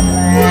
Música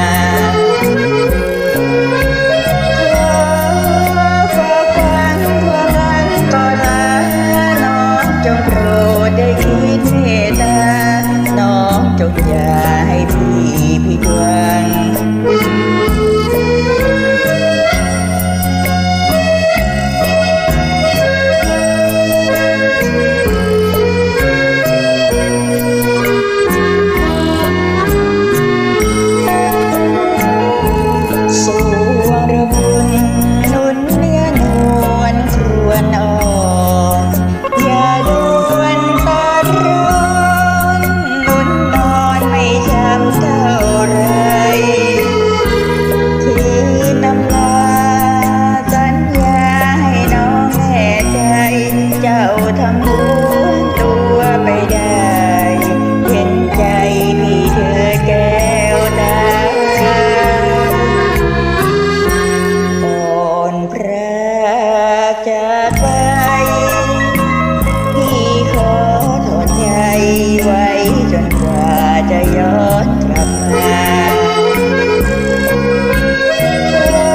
จนกว่าจะย้อนกลับมาขอ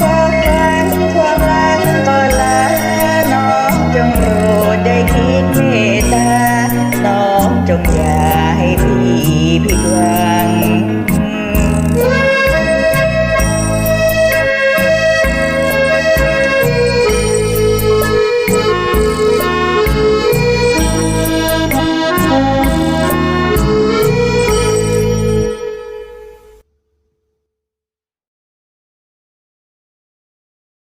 ฝากความรักก่อนลาน้องจงรดได้คิดเมตตาน้องจงอย่าให้พี่ผิดหวัง